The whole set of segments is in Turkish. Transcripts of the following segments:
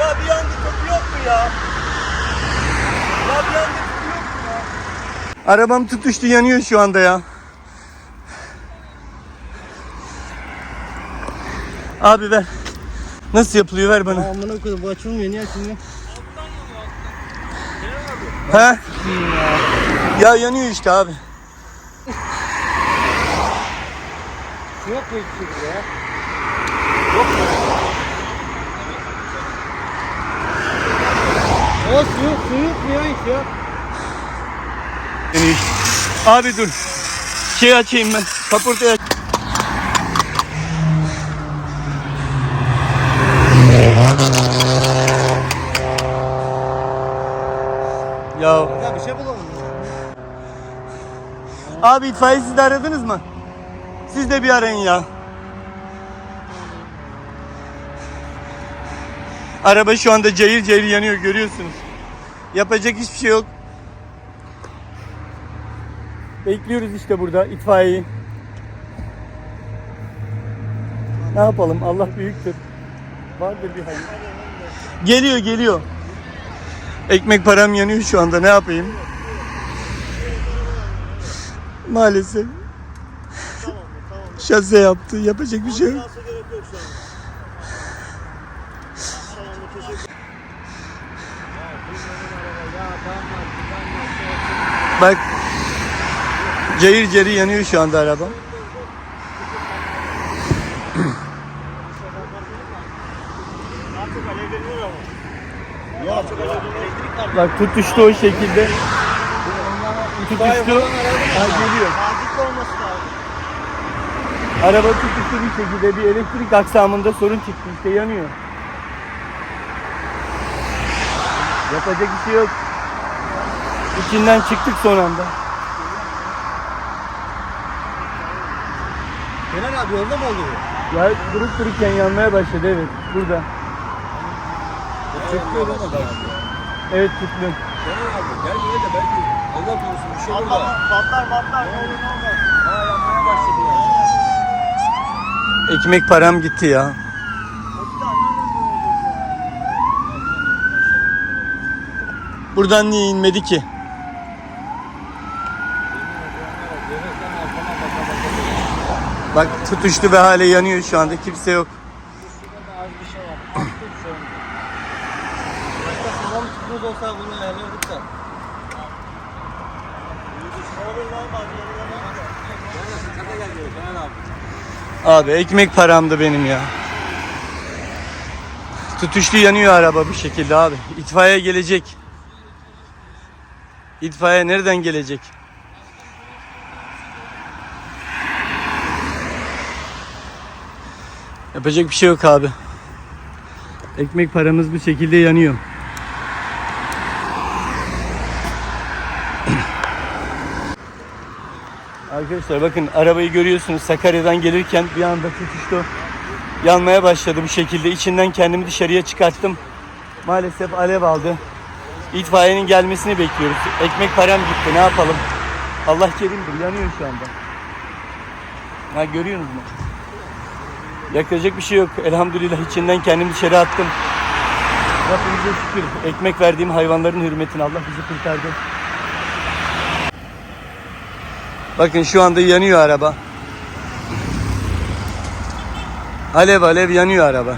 Ya bir yangın topu yok mu ya? Ya bir yangın topu yok mu ya? Arabam tutuştu yanıyor şu anda ya. Abi ver. Nasıl yapılıyor ver bana. Amına koyayım bu açılmıyor niye açılmıyor? He? Ya yanıyor işte abi. Yok mu hiçbir şekilde ya? Yok mu? O su yok, su yok mu ya hiç ya? Yanıyor. Abi dur. Şey açayım ben. Kaportayı aç. Ya Ya bir şey bulalım. Abi itfaiye siz de aradınız mı? Siz de bir arayın ya. Araba şu anda cayır cayır yanıyor görüyorsunuz. Yapacak hiçbir şey yok. Bekliyoruz işte burada itfaiyeyi. Ne yapalım Allah büyüktür. Vardır bir hayır. Geliyor geliyor. Ekmek param yanıyor şu anda ne yapayım? Maalesef. Şase yaptı. Yapacak bir şey yok. Bak. Cayır cayır yanıyor şu anda araba. Bak tutuştu o şekilde. Tutuştu. Ha, geliyor. Araba tutuştu bir şekilde bir elektrik aksamında sorun çıktı işte yanıyor. Yapacak bir şey yok. İçinden çıktık son anda. Kenan abi yolda mı oluyor? Ya durup dururken yanmaya başladı evet burada. Çıkıyor mi belki? Evet tuttu. Kenan abi gel buraya da belki Allah korusun bir şey burada. patlar patlar Ne olur ne. Ha yanmaya başladı ya. Ekmek param gitti ya. Buradan niye inmedi ki? Bak tutuştu ve hala yanıyor şu anda kimse yok. Abi. Ekmek paramdı benim ya. Tutuştu yanıyor araba bu şekilde abi. İtfaiye gelecek. İtfaiye nereden gelecek? Yapacak bir şey yok abi. Ekmek paramız bu şekilde yanıyor. Arkadaşlar bakın arabayı görüyorsunuz Sakarya'dan gelirken bir anda tutuştu. Yanmaya başladı bu şekilde. İçinden kendimi dışarıya çıkarttım. Maalesef alev aldı. İtfaiyenin gelmesini bekliyoruz. Ekmek param gitti ne yapalım. Allah kerimdir yanıyor şu anda. Ha görüyorsunuz mu? Yakacak bir şey yok. Elhamdülillah içinden kendimi dışarı attım. Rabbimize şükür. Ekmek verdiğim hayvanların hürmetine Allah bizi kurtardı. Bakın şu anda yanıyor araba. Alev alev yanıyor araba.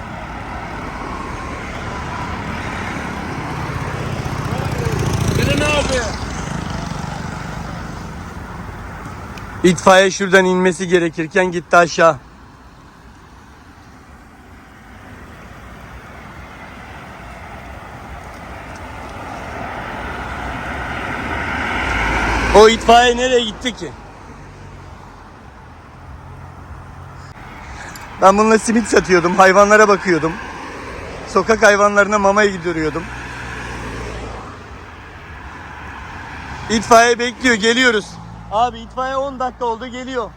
İtfaiye şuradan inmesi gerekirken gitti aşağı. O itfaiye nereye gitti ki? Ben bununla simit satıyordum, hayvanlara bakıyordum. Sokak hayvanlarına mama yediriyordum. İtfaiye bekliyor, geliyoruz. Abi itfaiye 10 dakika oldu, geliyor.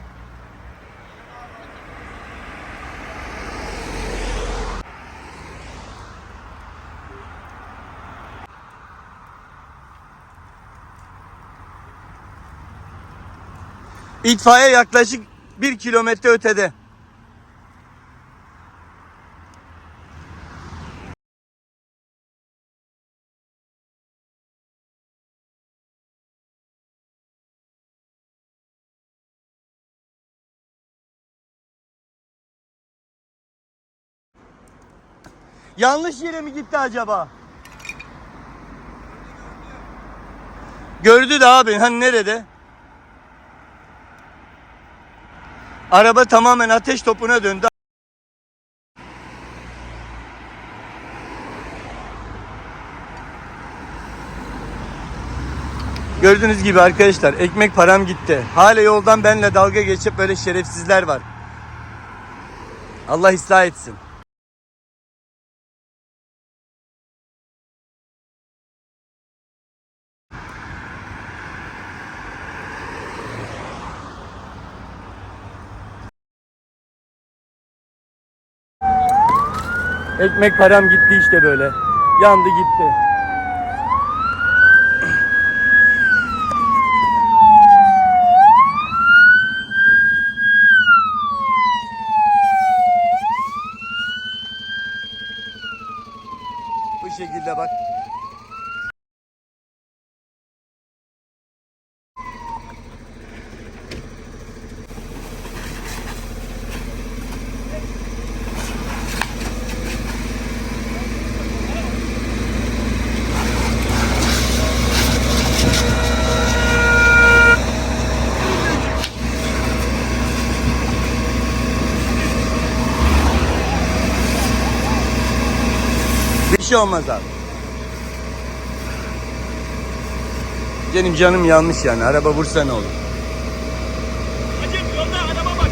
İtfaiye yaklaşık bir kilometre ötede. Yanlış yere mi gitti acaba? Gördü de abi. Hani nerede? Araba tamamen ateş topuna döndü. Gördüğünüz gibi arkadaşlar ekmek param gitti. Hala yoldan benle dalga geçip böyle şerefsizler var. Allah ıslah etsin. Ekmek param gitti işte böyle. Yandı gitti. Bu şekilde bak. Bir şey olmaz abi. Benim canım yanmış yani. Araba vursa ne olur? Hacım yolda adama bak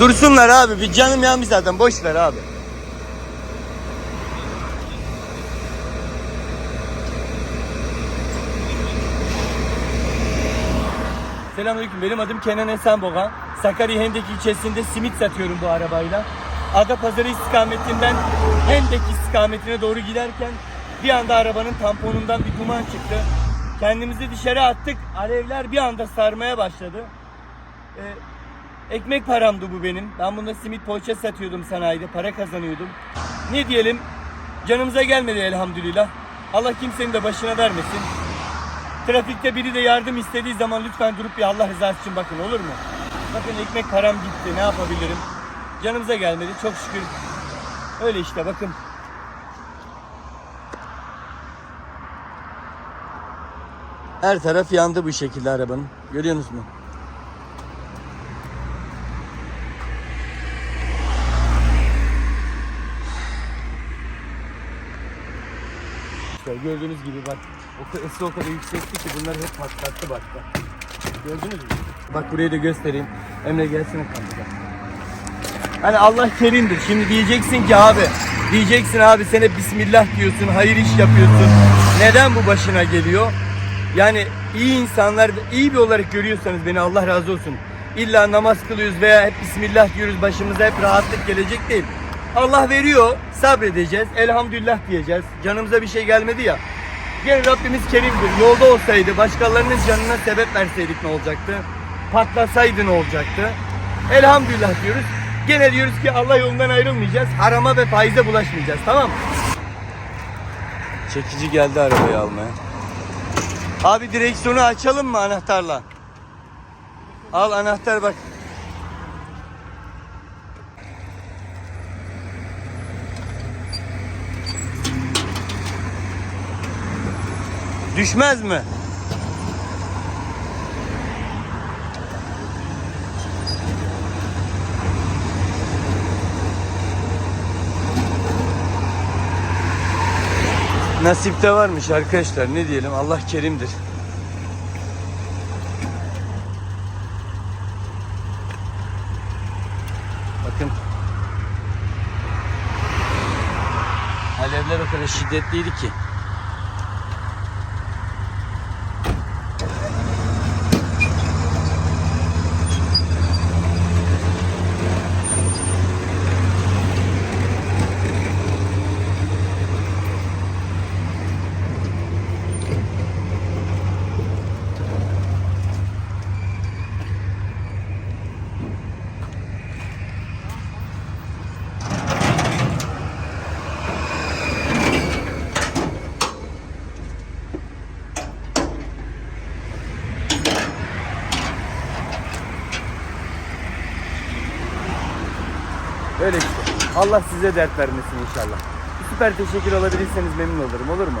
Dursunlar abi. Bir canım yanmış zaten. Boş ver abi. Selamünaleyküm. Benim adım Kenan Esenboğa. Sakarya Hendek ilçesinde simit satıyorum bu arabayla. Adapazarı istikametinden Hendek istikametine doğru giderken bir anda arabanın tamponundan bir duman çıktı. Kendimizi dışarı attık. Alevler bir anda sarmaya başladı. Ee, ekmek paramdı bu benim. Ben bunda simit poğaça satıyordum sanayide. Para kazanıyordum. Ne diyelim? Canımıza gelmedi elhamdülillah. Allah kimsenin de başına vermesin. Trafikte biri de yardım istediği zaman lütfen durup bir Allah rızası için bakın olur mu? Bakın ekmek param gitti. Ne yapabilirim? Canımıza gelmedi. Çok şükür. Öyle işte bakın. Her taraf yandı bu şekilde arabanın. Görüyorsunuz mu? İşte gördüğünüz gibi bak o ısı o kadar yüksekti ki bunları hep patlattı bak. Gördünüz mü? Bak burayı da göstereyim. Emre gelsene kamera. Hani Allah kerimdir. Şimdi diyeceksin ki abi, diyeceksin abi sen hep Bismillah diyorsun, hayır iş yapıyorsun. Neden bu başına geliyor? Yani iyi insanlar, iyi bir olarak görüyorsanız beni Allah razı olsun. İlla namaz kılıyoruz veya hep Bismillah diyoruz başımıza hep rahatlık gelecek değil. Allah veriyor, sabredeceğiz, elhamdülillah diyeceğiz. Canımıza bir şey gelmedi ya. Gene Rabbimiz kerimdir. Yolda olsaydı, başkalarının canına sebep verseydik ne olacaktı? Patlasaydı ne olacaktı? Elhamdülillah diyoruz. Gene diyoruz ki Allah yolundan ayrılmayacağız. Harama ve faize bulaşmayacağız. Tamam mı? Çekici geldi arabayı almaya. Abi direksiyonu açalım mı anahtarla? Al anahtar bak. Düşmez mi? Nasipte varmış arkadaşlar ne diyelim Allah kerimdir. Bakın. Alevler o kadar şiddetliydi ki. Öyle işte. Allah size dert vermesin inşallah. Süper teşekkür alabilirseniz memnun olurum olur mu?